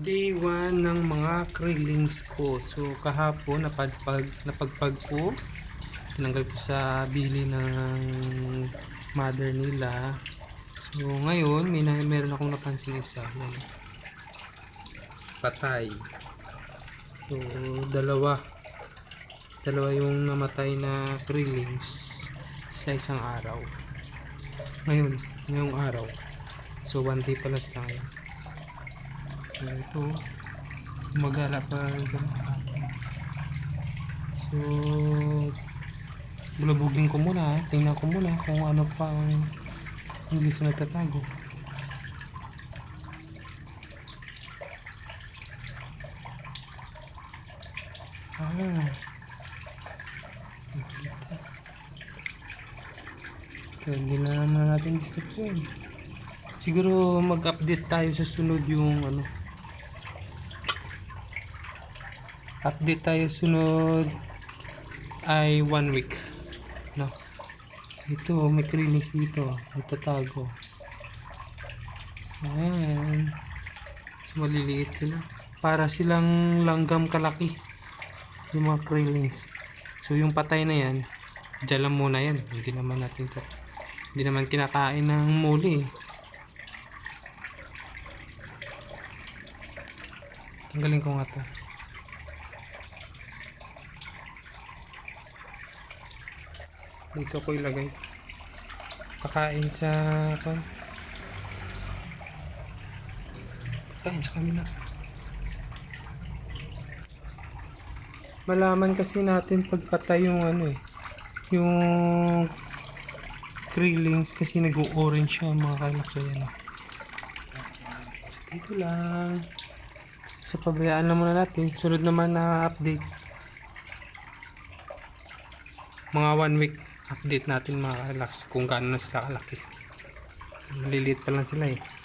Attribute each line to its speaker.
Speaker 1: day 1 ng mga krillings ko. So kahapon napagpag napagpag ko. Tinanggal ko sa bili ng mother nila. So ngayon may na, meron akong napansin isa. Yan. Patay. So dalawa. Dalawa yung namatay na krillings sa isang araw. Ngayon, ngayong araw. So one day pala tayo. So ito, magala pa ito. So, bulabugin ko muna, tingnan ko muna kung ano pa ang hindi sa nagtatago. Ah. Kaya hindi na naman natin gusto. Siguro mag-update tayo sa sunod yung ano. Update tayo sunod ay one week. No. Ito, may krillings dito. Nagtatago. Ayan. So, maliliit sila. Para silang langgam kalaki. Yung mga krillings. So, yung patay na yan, dyan lang muna yan. Hindi naman natin to. Hindi naman kinakain ng muli. Tanggalin ko nga to. Dito ko ilagay. Pakain sa kan. Kain sa kanila. Malaman kasi natin pagpatay yung ano eh. Yung krillings kasi nag-orange siya mga kalak so yan. So dito lang. So pabayaan na muna natin. Sunod naman na update. Mga one week update natin mga relax kung gaano na sila kalaki. Maliliit pa lang sila eh.